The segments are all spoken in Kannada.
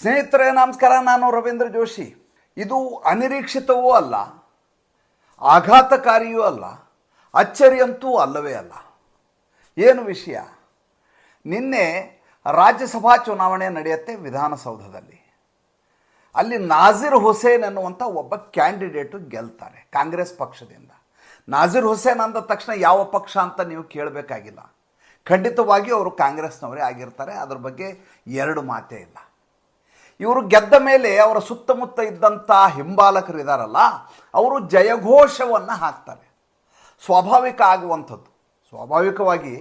ಸ್ನೇಹಿತರೆ, ನಮಸ್ಕಾರ. ನಾನು ರವೀಂದ್ರ ಜೋಶಿ. ಇದು ಅನಿರೀಕ್ಷಿತವೂ ಅಲ್ಲ, ಆಘಾತಕಾರಿಯೂ ಅಲ್ಲ, ಅಚ್ಚರಿಯಂತೂ ಅಲ್ಲವೇ ಅಲ್ಲ. ಏನು ವಿಷಯ? ನಿನ್ನೆ ರಾಜ್ಯಸಭಾ ಚುನಾವಣೆ ನಡೆಯುತ್ತೆ ವಿಧಾನಸೌಧದಲ್ಲಿ. ಅಲ್ಲಿ ನಾಜಿರ್ ಹುಸೇನ್ ಎನ್ನುವಂಥ ಒಬ್ಬ ಕ್ಯಾಂಡಿಡೇಟು ಗೆಲ್ತಾರೆ, ಕಾಂಗ್ರೆಸ್ ಪಕ್ಷದಿಂದ. ನಾಜಿರ್ ಹುಸೇನ್ ಅಂದ ತಕ್ಷಣ ಯಾವ ಪಕ್ಷ ಅಂತ ನೀವು ಕೇಳಬೇಕಾಗಿಲ್ಲ. ಖಂಡಿತವಾಗಿ ಅವರು ಕಾಂಗ್ರೆಸ್ನವರೇ ಆಗಿರ್ತಾರೆ, ಅದ್ರ ಬಗ್ಗೆ ಎರಡು ಮಾತೇ ಇಲ್ಲ. ಇವರು ಗೆದ್ದ ಮೇಲೆ ಅವರ ಸುತ್ತಮುತ್ತ ಇದ್ದಂಥ ಹಿಂಬಾಲಕರು ಇದ್ದಾರಲ್ಲ ಅವರು ಜಯಘೋಷವನ್ನು ಹಾಕ್ತಾರೆ. ಸ್ವಾಭಾವಿಕ ಆಗುವಂಥದ್ದು. ಸ್ವಾಭಾವಿಕವಾಗಿ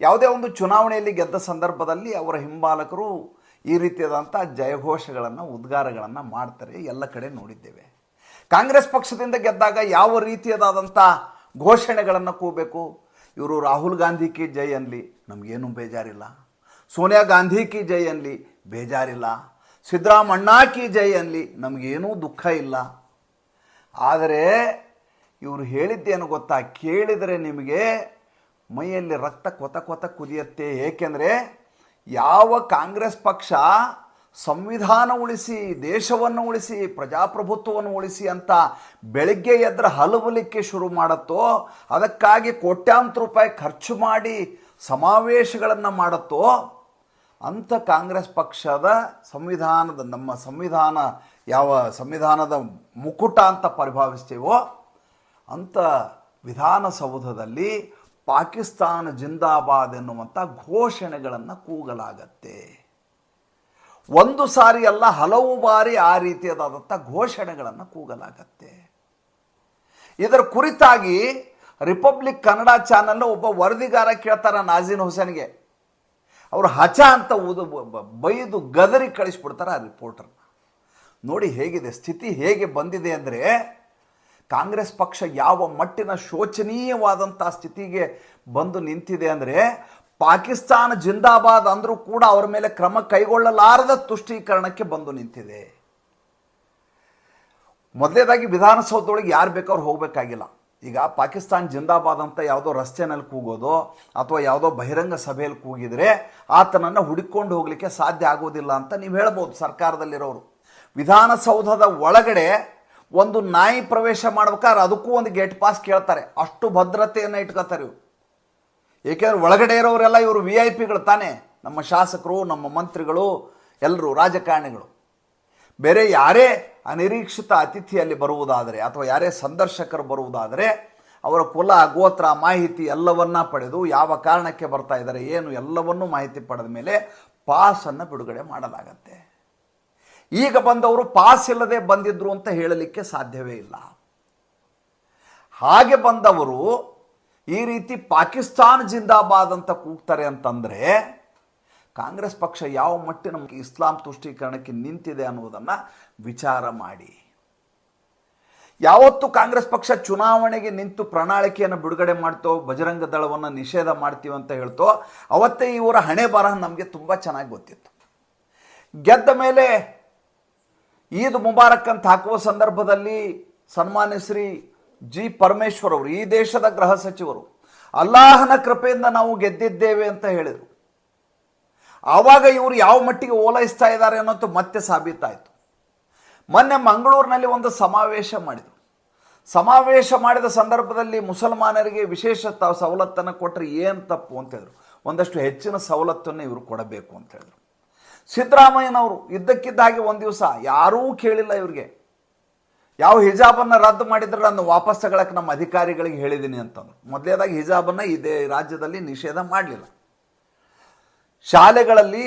ಯಾವುದೇ ಒಂದು ಚುನಾವಣೆಯಲ್ಲಿ ಗೆದ್ದ ಸಂದರ್ಭದಲ್ಲಿ ಅವರ ಹಿಂಬಾಲಕರು ಈ ರೀತಿಯಾದಂಥ ಜಯಘೋಷಗಳನ್ನು, ಉದ್ಗಾರಗಳನ್ನು ಮಾಡ್ತಾರೆ, ಎಲ್ಲ ಕಡೆ ನೋಡಿದ್ದೇವೆ. ಕಾಂಗ್ರೆಸ್ ಪಕ್ಷದಿಂದ ಗೆದ್ದಾಗ ಯಾವ ರೀತಿಯದಾದಂಥ ಘೋಷಣೆಗಳನ್ನು ಕೂಬೇಕು ಇವರು ರಾಹುಲ್ ಗಾಂಧಿ ಕಿ ಜೈ ಅನ್ಲಿ, ನಮಗೇನು ಬೇಜಾರಿಲ್ಲ. ಸೋನಿಯಾ ಗಾಂಧಿ ಕಿ ಜೈ ಅನ್ಲಿ, ಬೇಜಾರಿಲ್ಲ. ಸಿದ್ದರಾಮಣ್ಣ ಕಿ ಜೈ ಅನ್ಲಿ ನಮಗೇನೂ ದುಃಖ ಇಲ್ಲ. ಆದರೆ ಇವರು ಹೇಳಿದ್ದೇನು ಗೊತ್ತಾ? ಕೇಳಿದರೆ ನಿಮಗೆ ಮೈಯಲ್ಲಿ ರಕ್ತ ಕೊತ ಕೊತ ಕುದಿಯತ್ತೆ. ಏಕೆಂದರೆ ಯಾವ ಕಾಂಗ್ರೆಸ್ ಪಕ್ಷ ಸಂವಿಧಾನ ಉಳಿಸಿ, ದೇಶವನ್ನು ಉಳಿಸಿ, ಪ್ರಜಾಪ್ರಭುತ್ವವನ್ನು ಉಳಿಸಿ ಅಂತ ಬೆಳಗ್ಗೆ ಎದ್ರ ಹಲವಲಿಕ್ಕೆ ಶುರು ಮಾಡುತ್ತೋ, ಅದಕ್ಕಾಗಿ ಕೋಟ್ಯಾಂತರ ರೂಪಾಯಿ ಖರ್ಚು ಮಾಡಿ ಸಮಾವೇಶಗಳನ್ನು ಮಾಡುತ್ತೋ ಅಂಥ ಕಾಂಗ್ರೆಸ್ ಪಕ್ಷದ ಸಂವಿಧಾನದ, ನಮ್ಮ ಸಂವಿಧಾನ ಯಾವ ಸಂವಿಧಾನದ ಮುಕುಟ ಅಂತ ಪರಿಭಾವಿಸ್ತೀವೋ ಅಂಥ ವಿಧಾನಸೌಧದಲ್ಲಿ ಪಾಕಿಸ್ತಾನ ಜಿಂದಾಬಾದ್ ಎನ್ನುವಂಥ ಘೋಷಣೆಗಳನ್ನು ಕೂಗಲಾಗತ್ತೆ. ಒಂದು ಸಾರಿ ಅಲ್ಲ, ಹಲವು ಬಾರಿ ಆ ರೀತಿಯಾದಂಥ ಘೋಷಣೆಗಳನ್ನು ಕೂಗಲಾಗತ್ತೆ. ಇದರ ಕುರಿತಾಗಿ ರಿಪಬ್ಲಿಕ್ ಕನ್ನಡ ಚಾನಲ್ ಒಬ್ಬ ವರದಿಗಾರ ಕೇಳ್ತಾರೆ ನಾಜೀನ್ ಹುಸೇನ್ಗೆ. ಅವರು ಹಚ ಅಂತ ಊದು ಬೈದು ಗದರಿ ಕಳಿಸ್ಬಿಡ್ತಾರೆ ಆ ರಿಪೋರ್ಟರ್ನ ನೋಡಿ ಹೇಗಿದೆ, ಸ್ಥಿತಿ ಹೇಗೆ ಬಂದಿದೆ ಅಂದರೆ ಕಾಂಗ್ರೆಸ್ ಪಕ್ಷ ಯಾವ ಮಟ್ಟಿನ ಶೋಚನೀಯವಾದಂಥ ಸ್ಥಿತಿಗೆ ಬಂದು ನಿಂತಿದೆ ಅಂದರೆ ಪಾಕಿಸ್ತಾನ ಜಿಂದಾಬಾದ್ ಅಂದರೂ ಕೂಡ ಅವರ ಮೇಲೆ ಕ್ರಮ ಕೈಗೊಳ್ಳಲಾರದ ತುಷ್ಟೀಕರಣಕ್ಕೆ ಬಂದು ನಿಂತಿದೆ. ಮೊದಲೇದಾಗಿ ವಿಧಾನಸೌಧದೊಳಗೆ ಯಾರು ಬೇಕಾದ್ರೂ ಹೋಗಬೇಕಾಗಿಲ್ಲ. ಈಗ ಪಾಕಿಸ್ತಾನ್ ಜಿಂದಾಬಾದ್ ಅಂತ ಯಾವುದೋ ರಸ್ತೆನಲ್ಲಿ ಕೂಗೋದು ಅಥವಾ ಯಾವುದೋ ಬಹಿರಂಗ ಸಭೆಯಲ್ಲಿ ಕೂಗಿದರೆ ಆತನನ್ನು ಹುಡುಕೊಂಡು ಹೋಗಲಿಕ್ಕೆ ಸಾಧ್ಯ ಆಗೋದಿಲ್ಲ ಅಂತ ನೀವು ಹೇಳ್ಬೋದು ಸರ್ಕಾರದಲ್ಲಿರೋರು. ವಿಧಾನಸೌಧದ ಒಳಗಡೆ ಒಂದು ನಾಯಿ ಪ್ರವೇಶ ಮಾಡ್ಬೇಕಾದ್ರೆ ಅದಕ್ಕೂ ಒಂದು ಗೇಟ್ ಪಾಸ್ ಕೇಳ್ತಾರೆ. ಅಷ್ಟು ಭದ್ರತೆಯನ್ನು ಇಟ್ಕೋತಾರೆ ಇವರು. ಏಕೆಂದ್ರೆ ಒಳಗಡೆ ಇರೋರೆಲ್ಲ ಇವರು ವಿ ಐ ಪಿಗಳು ತಾನೇ. ನಮ್ಮ ಶಾಸಕರು, ನಮ್ಮ ಮಂತ್ರಿಗಳು, ಎಲ್ಲರೂ ರಾಜಕಾರಣಿಗಳು. ಬೇರೆ ಯಾರೇ ಅನಿರೀಕ್ಷಿತ ಅತಿಥಿಯಲ್ಲಿ ಬರುವುದಾದರೆ ಅಥವಾ ಯಾರೇ ಸಂದರ್ಶಕರು ಬರುವುದಾದರೆ ಅವರ ಕುಲ, ಗೋತ್ರ, ಮಾಹಿತಿ ಎಲ್ಲವನ್ನ ಪಡೆದು ಯಾವ ಕಾರಣಕ್ಕೆ ಬರ್ತಾ ಇದ್ದಾರೆ, ಏನು ಎಲ್ಲವನ್ನೂ ಮಾಹಿತಿ ಪಡೆದ ಮೇಲೆ ಪಾಸನ್ನು ಬಿಡುಗಡೆ ಮಾಡಲಾಗತ್ತೆ. ಈಗ ಬಂದವರು ಪಾಸ್ ಇಲ್ಲದೆ ಬಂದಿದ್ರು ಅಂತ ಹೇಳಲಿಕ್ಕೆ ಸಾಧ್ಯವೇ ಇಲ್ಲ. ಹಾಗೆ ಬಂದವರು ಈ ರೀತಿ ಪಾಕಿಸ್ತಾನ್ ಜಿಂದಾಬಾದ್ ಅಂತ ಕೂಗ್ತಾರೆ ಅಂತಂದರೆ ಕಾಂಗ್ರೆಸ್ ಪಕ್ಷ ಯಾವ ಮಟ್ಟಿನ ಇಸ್ಲಾಂ ತುಷ್ಟೀಕರಣಕ್ಕೆ ನಿಂತಿದೆ ಅನ್ನುವುದನ್ನು ವಿಚಾರ ಮಾಡಿ. ಯಾವತ್ತು ಕಾಂಗ್ರೆಸ್ ಪಕ್ಷ ಚುನಾವಣೆಗೆ ನಿಂತು ಪ್ರಣಾಳಿಕೆಯನ್ನು ಬಿಡುಗಡೆ ಮಾಡ್ತೋ, ಬಜರಂಗ ದಳವನ್ನು ನಿಷೇಧ ಮಾಡ್ತೀವಿ ಅಂತ ಹೇಳ್ತೋ, ಅವತ್ತೇ ಇವರ ಹಣೆ ಬರಹ ನಮಗೆ ತುಂಬ ಚೆನ್ನಾಗಿ ಗೊತ್ತಿತ್ತು. ಗೆದ್ದ ಮೇಲೆ ಈದ್ ಮುಬಾರಕ್ ಅಂತ ಹಾಕುವ ಸಂದರ್ಭದಲ್ಲಿ ಸನ್ಮಾನ್ಯ ಶ್ರೀ ಜಿ ಪರಮೇಶ್ವರ್ ಅವರು, ಈ ದೇಶದ ಗೃಹ ಸಚಿವರು, ಅಲ್ಲಾಹನ ಕೃಪೆಯಿಂದ ನಾವು ಗೆದ್ದಿದ್ದೇವೆ ಅಂತ ಹೇಳಿದರು. ಆವಾಗ ಇವರು ಯಾವ ಮಟ್ಟಿಗೆ ಓಲೈಸ್ತಾ ಇದ್ದಾರೆ ಅನ್ನೋದು ಮತ್ತೆ ಸಾಬೀತಾಯಿತು. ಮೊನ್ನೆ ಮಂಗಳೂರಿನಲ್ಲಿ ಒಂದು ಸಮಾವೇಶ ಮಾಡಿದರು. ಸಮಾವೇಶ ಮಾಡಿದ ಸಂದರ್ಭದಲ್ಲಿ ಮುಸಲ್ಮಾನರಿಗೆ ವಿಶೇಷ ತ, ಸವಲತ್ತನ್ನು ಕೊಟ್ಟರೆ ಏನು ತಪ್ಪು ಅಂತ ಹೇಳಿದ್ರು. ಒಂದಷ್ಟು ಹೆಚ್ಚಿನ ಸವಲತ್ತನ್ನು ಇವರು ಕೊಡಬೇಕು ಅಂತ ಹೇಳಿದ್ರು. ಸಿದ್ದರಾಮಯ್ಯನವರು ಇದ್ದಕ್ಕಿದ್ದ ಹಾಗೆ ಒಂದು ದಿವಸ ಯಾರೂ ಕೇಳಿಲ್ಲ ಇವರಿಗೆ. ಯಾವ ಹಿಜಾಬನ್ನು ರದ್ದು ಮಾಡಿದ್ರೆ ನಾನು ವಾಪಸ್ ತಗೊಳಕ್ಕೆ ನಮ್ಮ ಅಧಿಕಾರಿಗಳಿಗೆ ಹೇಳಿದ್ದೀನಿ ಅಂತಂದ್ರು. ಮೊದಲೇದಾಗಿ ಹಿಜಾಬನ್ನು ಇದೇ ರಾಜ್ಯದಲ್ಲಿ ನಿಷೇಧ ಮಾಡಲಿಲ್ಲ. ಶಾಲೆಗಳಲ್ಲಿ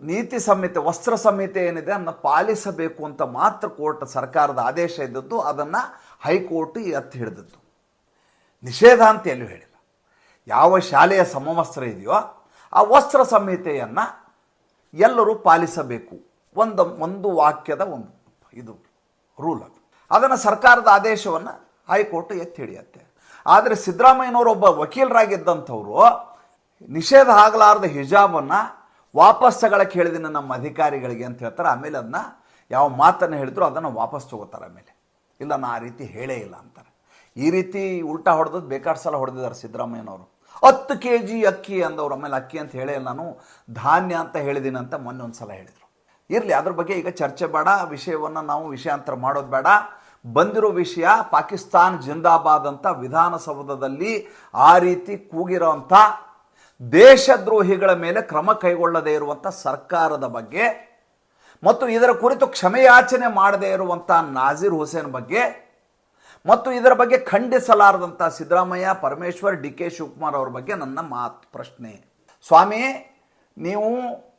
ನೀತಿ ಸಂಹಿತೆ, ವಸ್ತ್ರ ಸಂಹಿತೆ ಏನಿದೆ ಅದನ್ನು ಪಾಲಿಸಬೇಕು ಅಂತ ಮಾತ್ರ ಕೋರ್ಟ್, ಸರ್ಕಾರದ ಆದೇಶ ಇದ್ದದ್ದು, ಅದನ್ನು ಹೈಕೋರ್ಟ್ ಎತ್ತಿ ಹಿಡಿದದ್ದು. ನಿಷೇಧ ಅಂತ ಎಲ್ಲೂ ಹೇಳಿಲ್ಲ. ಯಾವ ಶಾಲೆಯ ಸಮವಸ್ತ್ರ ಇದೆಯೋ, ಆ ವಸ್ತ್ರ ಸಂಹಿತೆಯನ್ನು ಎಲ್ಲರೂ ಪಾಲಿಸಬೇಕು. ಒಂದು ಒಂದು ವಾಕ್ಯದ ಒಂದು ಇದು, ರೂಲ್ ಅದು. ಅದನ್ನು ಸರ್ಕಾರದ ಆದೇಶವನ್ನು ಹೈಕೋರ್ಟ್ ಎತ್ತಿ ಹಿಡಿಯತ್ತೆ. ಆದರೆ ಸಿದ್ದರಾಮಯ್ಯನವರು ಒಬ್ಬ ವಕೀಲರಾಗಿದ್ದಂಥವರು ನಿಷೇಧ ಆಗಲಾರದ ಹಿಜಾಬನ್ನು ವಾಪಸ್ ತಗೊಳಕ್ಕೆ ಹೇಳಿದ್ದೀನಿ ನಮ್ಮ ಅಧಿಕಾರಿಗಳಿಗೆ ಅಂತ ಹೇಳ್ತಾರೆ. ಆಮೇಲೆ ಅದನ್ನ ಯಾವ ಮಾತನ್ನು ಹೇಳಿದ್ರು ಅದನ್ನು ವಾಪಸ್ ತಗೋತಾರೆ ಆಮೇಲೆ. ಇಲ್ಲ ನಾನು ಆ ರೀತಿ ಹೇಳೇ ಇಲ್ಲ ಅಂತಾರೆ. ಈ ರೀತಿ ಉಲ್ಟಾ ಹೊಡೆದದ್ದು ಬೇಕಾದ ಸಲ ಹೊಡೆದಿದ್ದಾರೆ ಸಿದ್ದರಾಮಯ್ಯನವರು. ಹತ್ತು ಕೆ ಜಿ ಅಕ್ಕಿ ಅಂದವ್ರು, ಆಮೇಲೆ ಅಕ್ಕಿ ಅಂತ ಹೇಳೇ ಇಲ್ಲ ನಾನು, ಧಾನ್ಯ ಅಂತ ಹೇಳಿದ್ದೀನಿ ಅಂತ ಮೊನ್ನೆ ಒಂದು ಸಲ ಹೇಳಿದರು. ಇರಲಿ, ಅದ್ರ ಬಗ್ಗೆ ಈಗ ಚರ್ಚೆ ಬೇಡ, ವಿಷಯವನ್ನು ನಾವು ವಿಷಯಾಂತರ ಮಾಡೋದು ಬೇಡ. ಬಂದಿರೋ ವಿಷಯ ಪಾಕಿಸ್ತಾನ್ ಜಿಂದಾಬಾದ್ ಅಂತ ವಿಧಾನಸೌಧದಲ್ಲಿ ಆ ರೀತಿ ಕೂಗಿರೋಂಥ ದೇಶದ್ರೋಹಿಗಳ ಮೇಲೆ ಕ್ರಮ ಕೈಗೊಳ್ಳದೇ ಇರುವಂಥ ಸರ್ಕಾರದ ಬಗ್ಗೆ ಮತ್ತು ಇದರ ಕುರಿತು ಕ್ಷಮೆಯಾಚನೆ ಮಾಡದೇ ಇರುವಂಥ ನಾಜೀರ್ ಹುಸೇನ್ ಬಗ್ಗೆ ಮತ್ತು ಇದರ ಬಗ್ಗೆ ಖಂಡಿಸಲಾರದಂಥ ಸಿದ್ದರಾಮಯ್ಯ, ಪರಮೇಶ್ವರ್, ಡಿ ಕೆ ಶಿವಕುಮಾರ್ ಅವ್ರ ಬಗ್ಗೆ ನನ್ನ ಮಾತು ಪ್ರಶ್ನೆ. ಸ್ವಾಮಿ, ನೀವು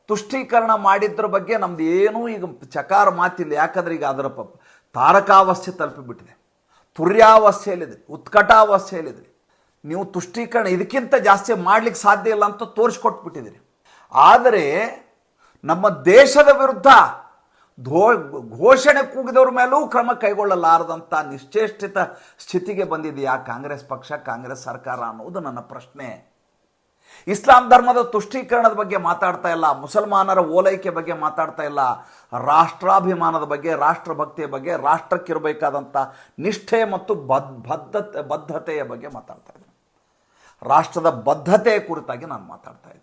ತುಷ್ಟೀಕರಣ ಮಾಡಿದ್ರ ಬಗ್ಗೆ ನಮ್ದು ಏನೂ ಈಗ ಚಕಾರ ಮಾತಿಲ್ಲ. ಯಾಕಂದ್ರೆ ಈಗ ಅದರ ತಾರಕಾವಸ್ಥೆ ತಲುಪಿಬಿಟ್ಟಿದೆ. ತುರ್ಯಾವಸ್ಥೆಯಲ್ಲಿದೆ, ಉತ್ಕಟಾವಸ್ಥೆಯಲ್ಲಿದೆ. ನೀವು ತುಷ್ಟೀಕರಣ ಇದಕ್ಕಿಂತ ಜಾಸ್ತಿ ಮಾಡ್ಲಿಕ್ಕೆ ಸಾಧ್ಯ ಇಲ್ಲ ಅಂತ ತೋರಿಸ್ಕೊಟ್ಬಿಟ್ಟಿದ್ದೀರಿ ಆದರೆ ನಮ್ಮ ದೇಶದ ವಿರುದ್ಧ ಧೋ, ಘೋಷಣೆ ಕೂಗಿದವ್ರ ಮೇಲೂ ಕ್ರಮ ಕೈಗೊಳ್ಳಲಾರದಂಥ ನಿಶ್ಚೇಷ್ಟಿತ ಸ್ಥಿತಿಗೆ ಬಂದಿದೆಯಾ ಕಾಂಗ್ರೆಸ್ ಪಕ್ಷ, ಕಾಂಗ್ರೆಸ್ ಸರ್ಕಾರ ಅನ್ನೋದು ನನ್ನ ಪ್ರಶ್ನೆ. ಇಸ್ಲಾಂ ಧರ್ಮದ ತುಷ್ಟೀಕರಣದ ಬಗ್ಗೆ ಮಾತಾಡ್ತಾ ಇಲ್ಲ. ಮುಸಲ್ಮಾನರ ಓಲೈಕೆ ಬಗ್ಗೆ ಮಾತಾಡ್ತಾ ಇಲ್ಲ. ರಾಷ್ಟ್ರಾಭಿಮಾನದ ಬಗ್ಗೆ, ರಾಷ್ಟ್ರಭಕ್ತಿಯ ಬಗ್ಗೆ, ರಾಷ್ಟ್ರಕ್ಕಿರಬೇಕಾದಂಥ ನಿಷ್ಠೆ ಮತ್ತು ಬದ್, ಬದ್ಧತೆ, ಬದ್ಧತೆಯ ಬಗ್ಗೆ ಮಾತಾಡ್ತಾ ರಾಷ್ಟ್ರದ ಬದ್ಧತೆ ಕುರಿತಾಗಿ ನಾನು ಮಾತಾಡ್ತಾ ಇದ್ದೀನಿ.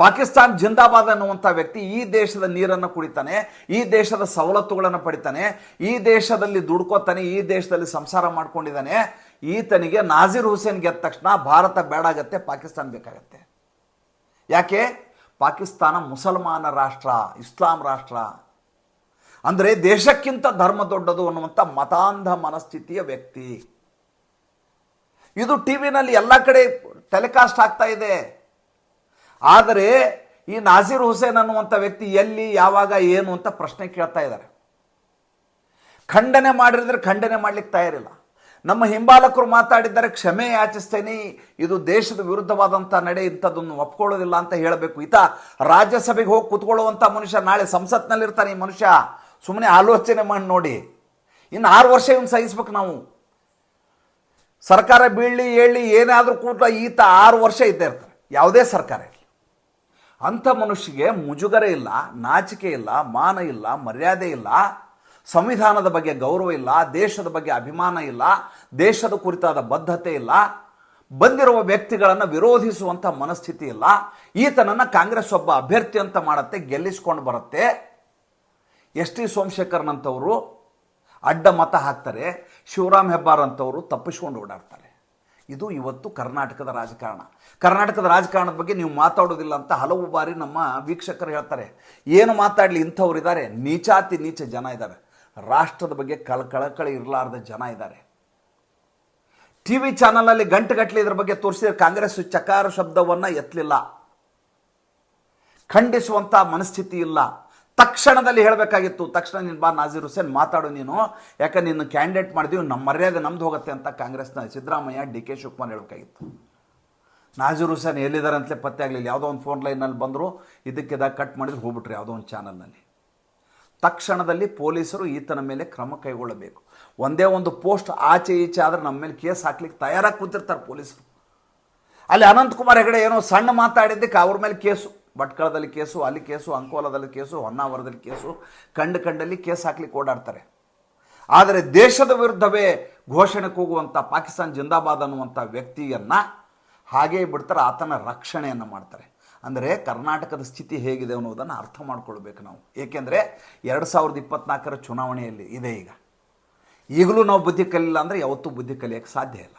ಪಾಕಿಸ್ತಾನ್ ಜಿಂದಾಬಾದ್ ಅನ್ನುವಂಥ ವ್ಯಕ್ತಿ ಈ ದೇಶದ ನೀರನ್ನು ಕುಡಿತಾನೆ, ಈ ದೇಶದ ಸವಲತ್ತುಗಳನ್ನು ಪಡಿತಾನೆ, ಈ ದೇಶದಲ್ಲಿ ದುಡ್ಕೋತಾನೆ, ಈ ದೇಶದಲ್ಲಿ ಸಂಸಾರ ಮಾಡ್ಕೊಂಡಿದ್ದಾನೆ. ಈತನಿಗೆ ನಾಜೀರ್ ಹುಸೇನ್ ಗೆದ್ದ ತಕ್ಷಣ ಭಾರತ ಬೇಡಾಗತ್ತೆ, ಪಾಕಿಸ್ತಾನ ಬೇಕಾಗತ್ತೆ. ಯಾಕೆ? ಪಾಕಿಸ್ತಾನ ಮುಸಲ್ಮಾನ ರಾಷ್ಟ್ರ, ಇಸ್ಲಾಂ ರಾಷ್ಟ್ರ. ಅಂದರೆ ದೇಶಕ್ಕಿಂತ ಧರ್ಮ ದೊಡ್ಡದು ಅನ್ನುವಂಥ ಮತಾಂಧ ಮನಸ್ಥಿತಿಯ ವ್ಯಕ್ತಿ. ಇದು ಟಿ ವಿನಲ್ಲಿ ಎಲ್ಲ ಕಡೆ ಟೆಲಿಕಾಸ್ಟ್ ಆಗ್ತಾ ಇದೆ. ಆದರೆ ಈ ನಾಜೀರ್ ಹುಸೇನ್ ಅನ್ನುವಂಥ ವ್ಯಕ್ತಿ ಎಲ್ಲಿ, ಯಾವಾಗ, ಏನು ಅಂತ ಪ್ರಶ್ನೆ ಕೇಳ್ತಾ ಇದ್ದಾರೆ. ಖಂಡನೆ ಮಾಡಿದ್ರೆ ಖಂಡನೆ ಮಾಡ್ಲಿಕ್ಕೆ ತಯಾರಿಲ್ಲ. ನಮ್ಮ ಹಿಂಬಾಲಕರು ಮಾತಾಡಿದ್ದಾರೆ, ಕ್ಷಮೆ ಯಾಚಿಸ್ತೇನೆ, ಇದು ದೇಶದ ವಿರುದ್ಧವಾದಂಥ ನಡೆ, ಇಂಥದ್ದನ್ನು ಒಪ್ಕೊಳ್ಳೋದಿಲ್ಲ ಅಂತ ಹೇಳಬೇಕು. ಈತ ರಾಜ್ಯಸಭೆಗೆ ಹೋಗಿ ಕೂತ್ಕೊಳ್ಳುವಂಥ ಮನುಷ್ಯ, ನಾಳೆ ಸಂಸತ್ನಲ್ಲಿರ್ತಾನೆ ಈ ಮನುಷ್ಯ. ಸುಮ್ಮನೆ ಆಲೋಚನೆ ಮಾಡಿ ನೋಡಿ. ಇನ್ನು ಆರು ವರ್ಷ ಇವನು ಸಹಿಸ್ಬೇಕು ನಾವು. ಸರ್ಕಾರ ಬೀಳಲಿ ಹೇಳಿ ಏನಾದರೂ ಕೂಡ ಈತ ಆರು ವರ್ಷ ಇದ್ದೇ ಇರ್ತಾರೆ ಯಾವುದೇ ಸರ್ಕಾರ ಇರಲಿ. ಅಂಥ ಮನುಷ್ಯಗೆ ಮುಜುಗರ ಇಲ್ಲ, ನಾಚಿಕೆ ಇಲ್ಲ, ಮಾನ ಇಲ್ಲ, ಮರ್ಯಾದೆ ಇಲ್ಲ, ಸಂವಿಧಾನದ ಬಗ್ಗೆ ಗೌರವ ಇಲ್ಲ, ದೇಶದ ಬಗ್ಗೆ ಅಭಿಮಾನ ಇಲ್ಲ, ದೇಶದ ಕುರಿತಾದ ಬದ್ಧತೆ ಇಲ್ಲ, ಬಂದಿರುವ ವ್ಯಕ್ತಿಗಳನ್ನು ವಿರೋಧಿಸುವಂಥ ಮನಸ್ಥಿತಿ ಇಲ್ಲ, ಈತನನ್ನು ಕಾಂಗ್ರೆಸ್ ಒಬ್ಬ ಅಭ್ಯರ್ಥಿ ಅಂತ ಮಾಡುತ್ತೆ, ಗೆಲ್ಲಿಸ್ಕೊಂಡು ಬರುತ್ತೆ. ಎಸ್ ಟಿ ಸೋಮಶೇಖರ್ನಂಥವರು ಅಡ್ಡ ಮತ ಹಾಕ್ತಾರೆ. ಶಿವರಾಮ್ ಹೆಬ್ಬಾರ್ ಅಂತವರು ತಪ್ಪಿಸ್ಕೊಂಡು ಓಡಾಡ್ತಾರೆ. ಇದು ಇವತ್ತು ಕರ್ನಾಟಕದ ರಾಜಕಾರಣ. ಕರ್ನಾಟಕದ ರಾಜಕಾರಣದ ಬಗ್ಗೆ ನೀವು ಮಾತಾಡೋದಿಲ್ಲ ಅಂತ ಹಲವು ಬಾರಿ ನಮ್ಮ ವೀಕ್ಷಕರು ಹೇಳ್ತಾರೆ. ಏನು ಮಾತಾಡಲಿ ಇಂಥವ್ರು ಇದ್ದಾರೆ ನೀಚಾತಿ ನೀಚ ಜನ ಇದ್ದಾರೆ ರಾಷ್ಟ್ರದ ಬಗ್ಗೆ ಕಳ ಕಳಕಳಿ ಇರಲಾರ್ದ ಜನ ಇದ್ದಾರೆ ಟಿ ವಿ ಚಾನಲಲ್ಲಿ ಗಂಟೆಗಟ್ಟಲೆ ಇದ್ರ ಬಗ್ಗೆ ತೋರಿಸಿದ್ರೆ ಕಾಂಗ್ರೆಸ್ ಚಕಾರ ಶಬ್ದವನ್ನು ಎತ್ತಲಿಲ್ಲ. ಖಂಡಿಸುವಂಥ ಮನಸ್ಥಿತಿ ಇಲ್ಲ. ತಕ್ಷಣದಲ್ಲಿ ಹೇಳಬೇಕಾಗಿತ್ತು. ತಕ್ಷಣ ನೀನು ಬಾ, ನಾಜೀರ್ ಹುಸೇನ್ ಮಾತಾಡು ನೀನು. ಯಾಕೆ ನಿನ್ನ ಕ್ಯಾಂಡಿಡೇಟ್ ಮಾಡಿದೀವಿ ನಮ್ಮ ಮರ್ಯಾದೆ ನಮ್ದು ಹೋಗುತ್ತೆ ಅಂತ ಕಾಂಗ್ರೆಸ್ನ ಸಿದ್ದರಾಮಯ್ಯ ಡಿ ಕೆ ಶಿವಕುಮಾರ್ ಹೇಳಬೇಕಾಗಿತ್ತು. ನಾಜೀರ್ ಹುಸೇನ್ ಎಲ್ಲಿದ್ದಾರೆ ಅಂತಲೇ ಪತ್ತೆ ಆಗಲಿಲ್ಲ. ಯಾವುದೋ ಒಂದು ಫೋನ್ ಲೈನಲ್ಲಿ ಬಂದರು ಇದಕ್ಕಿದಾಗ ಕಟ್ ಮಾಡಿದ್ರು ಹೋಗ್ಬಿಟ್ರು ಯಾವುದೋ ಒಂದು ಚಾನಲ್ನಲ್ಲಿ ತಕ್ಷಣದಲ್ಲಿ ಪೊಲೀಸರು ಈತನ ಮೇಲೆ ಕ್ರಮ ಕೈಗೊಳ್ಳಬೇಕು. ಒಂದೇ ಒಂದು ಪೋಸ್ಟ್ ಆಚೆ ಈಚೆ ಆದರೆ ನಮ್ಮ ಮೇಲೆ ಕೇಸ್ ಹಾಕ್ಲಿಕ್ಕೆ ತಯಾರಾಗಿ ಕೂತಿರ್ತಾರೆ ಪೊಲೀಸರು. ಅಲ್ಲಿ ಅನಂತಕುಮಾರ್ ಹೆಗಡೆ ಏನೋ ಸಣ್ಣ ಮಾತಾಡಿದ್ದಕ್ಕೆ ಅವ್ರ ಮೇಲೆ ಕೇಸು. ಭಟ್ಕಳದಲ್ಲಿ ಕೇಸು, ಅಲ್ಲಿ ಕೇಸು, ಅಂಕೋಲದಲ್ಲಿ ಕೇಸು, ಹೊನ್ನಾವರದಲ್ಲಿ ಕೇಸು, ಕಂಡು ಕಂಡಲ್ಲಿ ಕೇಸ್ ಹಾಕ್ಲಿಕ್ಕೆ ಓಡಾಡ್ತಾರೆ. ಆದರೆ ದೇಶದ ವಿರುದ್ಧವೇ ಘೋಷಣೆ ಕೂಗುವಂಥ ಪಾಕಿಸ್ತಾನ್ ಜಿಂದಾಬಾದ್ ಅನ್ನುವಂಥ ವ್ಯಕ್ತಿಯನ್ನು ಹಾಗೇ ಬಿಡ್ತಾರೆ, ಆತನ ರಕ್ಷಣೆಯನ್ನು ಮಾಡ್ತಾರೆ. ಅಂದರೆ ಕರ್ನಾಟಕದ ಸ್ಥಿತಿ ಹೇಗಿದೆ ಅನ್ನೋದನ್ನು ಅರ್ಥ ಮಾಡ್ಕೊಳ್ಬೇಕು ನಾವು. ಏಕೆಂದರೆ ಎರಡು ಸಾವಿರದ ಇಪ್ಪತ್ನಾಲ್ಕರ ಚುನಾವಣೆಯಲ್ಲಿ ಇದೆ ಈಗ. ಈಗಲೂ ನಾವು ಬುದ್ಧಿ ಕಲಿಲ್ಲ ಅಂದರೆ ಯಾವತ್ತೂ ಬುದ್ಧಿ ಕಲಿಯೋಕ್ಕೆ ಸಾಧ್ಯ ಇಲ್ಲ.